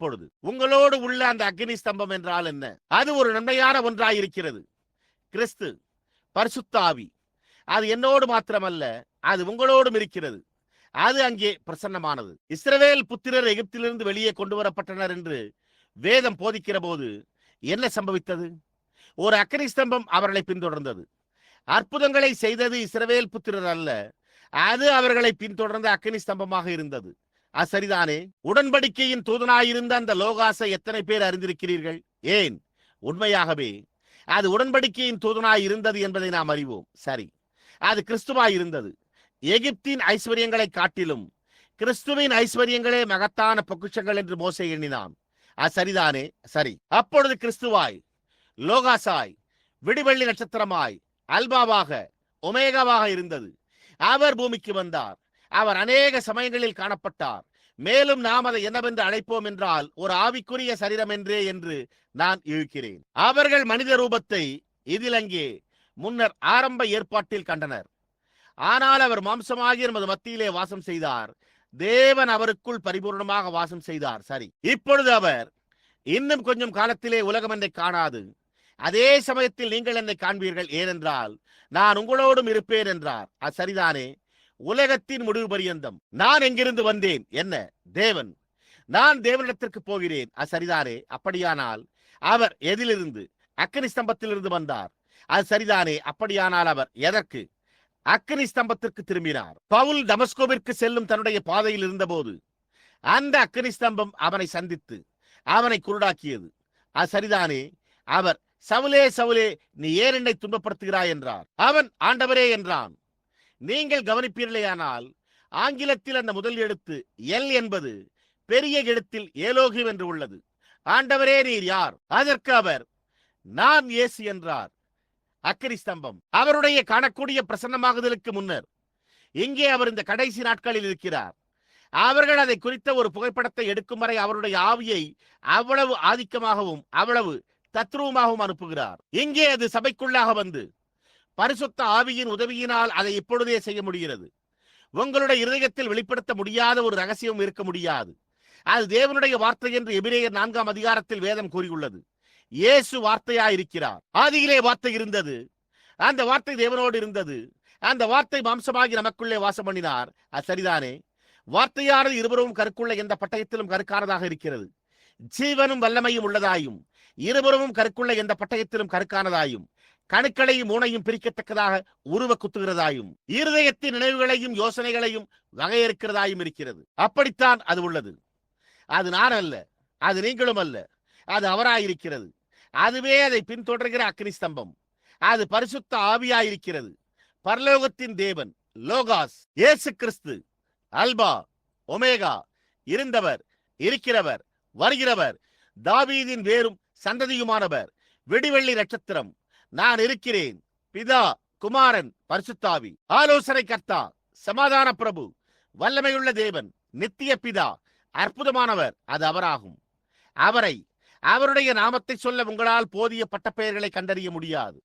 இப்பொழுது உங்களோடு உள்ள அந்த அக்னி ஸ்தம்பம் என்றால் என்ன? அது ஒரு நன்மையான ஒன்றாய் இருக்கிறது கிறிஸ்து பரிசுத்தாவி அது என்னோடு மாத்திரமல்ல அது உங்களோடும் இருக்கிறது. அது அங்கே பிரசன்னமானது. இஸ்ரவேல் புத்திரர் எகிப்திலிருந்து வெளியே கொண்டு வரப்பட்டனர் என்று வேதம் போதிக்கிற போது என்ன சம்பவித்தது? ஒரு அக்னி ஸ்தம்பம் அவர்களை பின்தொடர்ந்தது. அற்புதங்களை செய்தது இஸ்ரவேல் புத்திரர் அல்ல அது அவர்களை பின்தொடர்ந்த அக்னி ஸ்தம்பமாக இருந்தது. அது சரிதானே. உடன்படிக்கையின் தூதனாயிருந்த அந்த லோகாசை எத்தனை பேர் அறிந்திருக்கிறீர்கள்? ஏன்? உண்மையாகவே அது உடன்படிக்கையின் தூதனாய் இருந்தது என்பதை நாம் அறிவோம். சரி. அது கிறிஸ்துவாய் இருந்தது எகிப்தின் ஐஸ்வர்யங்களை காட்டிலும் கிறிஸ்துவின் ஐஸ்வர்யங்களே மகத்தான பொக்குஷங்கள் என்று மோசை எண்ணினான். அது சரிதானே. சரி. அப்பொழுது கிறிஸ்துவாய் லோகாசாய் விடுவெள்ளி நட்சத்திரமாய் அல்பாவாக ஒமேகாவாக இருந்தது. அவர் பூமிக்கு வந்தார். அவர் அநேக சமயங்களில் காணப்பட்டார். மேலும் நாம் அதை என்னவென்று அழைப்போம் என்றால் ஒரு ஆவிக்குரிய சரீரம் என்றே என்று நான் இழுக்கிறேன். அவர்கள் மனித ரூபத்தை இதில் அங்கே முன்னர் ஆரம்ப ஏற்பாட்டில் கண்டனர். ஆனால் அவர் மாம்சமாகி நமது மத்தியிலே வாசம் செய்தார். தேவன் அவருக்குள் பரிபூர்ணமாக வாசம் செய்தார். சரி. இப்பொழுது அவர் இன்னும் கொஞ்சம் காலத்திலே உலகம் என்னை காணாது. அதே சமயத்தில் நீங்கள் என்னை காண்பீர்கள். ஏனென்றால் நான் உங்களோடும் இருப்பேன் என்றார். அது சரிதானே. உலகத்தின் முடிவு பரியந்தம். நான் எங்கிருந்து வந்தேன்? என்ன? தேவன். நான் தேவனிடத்திற்கு போகிறேன். அது சரிதானே? அப்படியானால் அவர் எதிலிருந்து? அக்கனி ஸ்தம்பத்திலிருந்து வந்தார். அது சரிதானே? அப்படியானால் அவர் எதற்கு? அக்கனி ஸ்தம்பத்திற்கு திரும்பினார். பவுல் டமஸ்கோவிற்கு செல்லும் தன்னுடைய பாதையில் இருந்தபோது அந்த அக்கனி ஸ்தம்பம் அவனை சந்தித்து அவனை குருடாக்கியது. அது சரிதானே? அவர் சவுலே சவுலே நீ ஏன் என்னை துன்பப்படுத்துகிறாய்? என்றார். அவன் ஆண்டவரே என்றான். நீங்கள் கவனிப்பீர்களேயானால் ஆங்கிலத்தில் அந்த முதல் எழுத்து எல் என்பது பெரிய எழுத்தில் ஏலோகிம் என்று உள்ளது. ஆண்டவரே நீர் யார்? அதற்கு அவர் நான் இயேசு என்றார். அக்கரி ஸ்தம்பம். அவருடைய காணக்கூடிய பிரசன்னமாகுதலுக்கு முன்னர் இங்கே அவர் இந்த கடைசி நாட்களில் இருக்கிறார். அவர்கள் அதை குறித்த ஒரு புகைப்படத்தை எடுக்கும் வரை அவருடைய ஆவியை அவ்வளவு ஆதிக்கமாகவும் அவ்வளவு தத்ரூபமாகவும் அனுப்புகிறார். இங்கே அது சபைக்குள்ளாக வந்து பரிசுத்த ஆவியின் உதவியினால் அதை இப்பொழுதே செய்ய முடிகிறது. உங்களுடைய இருதயத்தில் வெளிப்படுத்த முடியாத ஒரு ரகசியம் இருக்க முடியாது. அது தேவனுடைய வார்த்தை என்று எபிரேயர் நான்காம் அதிகாரத்தில் வேதம் கூறியுள்ளது. இயேசு இருக்கிறார் ஆதியிலே வார்த்தை இருந்தது. அந்த வார்த்தை தேவனோடு இருந்தது. அந்த வார்த்தை மாம்சமாகி நமக்குள்ளே வாசம் பண்ணினார். அது சரிதானே? வார்த்தையானது இருவரும் கருக்குள்ள எந்த பட்டயத்திலும் கருக்கானதாக இருக்கிறது. ஜீவனும் வல்லமையும் உள்ளதாயும் இருபுறமும் கருக்குள்ள எந்த பட்டயத்திலும் கருக்கானதாயும் கணுக்களையும் மூனையும் பிரிக்கத்தக்கதாக உருவ குத்துகிறதாயும் இருதயத்தின் நினைவுகளையும் யோசனைகளையும் வகையறுக்கிறதாயும் இருக்கிறது. அப்படித்தான் அது உள்ளது. அது நான் அல்ல அது நீங்களும் அல்ல அது அவராயிருக்கிறது. அதுவே அதை பின்தொடர்கிற அக்னி ஸ்தம்பம் அது பரிசுத்த ஆவியாயிருக்கிறது. பரலோகத்தின் தேவன் லோகாஸ் இயேசு கிறிஸ்து அல்பா ஒமேகா இருந்தவர் இருக்கிறவர் வருகிறவர் தாவீதின் வேறும் சந்ததியுமானவர் விடிவெள்ளி நட்சத்திரம் நான் இருக்கிறேன். பிதா குமாரன் பரிசுத்தாவி. ஆலோசனை கர்த்தா சமாதான பிரபு வல்லமையுள்ள தேவன் நித்திய பிதா அற்புதமானவர் அது அவராகும். அவரை அவருடைய நாமத்தை சொல்ல உங்களால் போதிய பட்டப்பெயர்களை கண்டறிய முடியாது.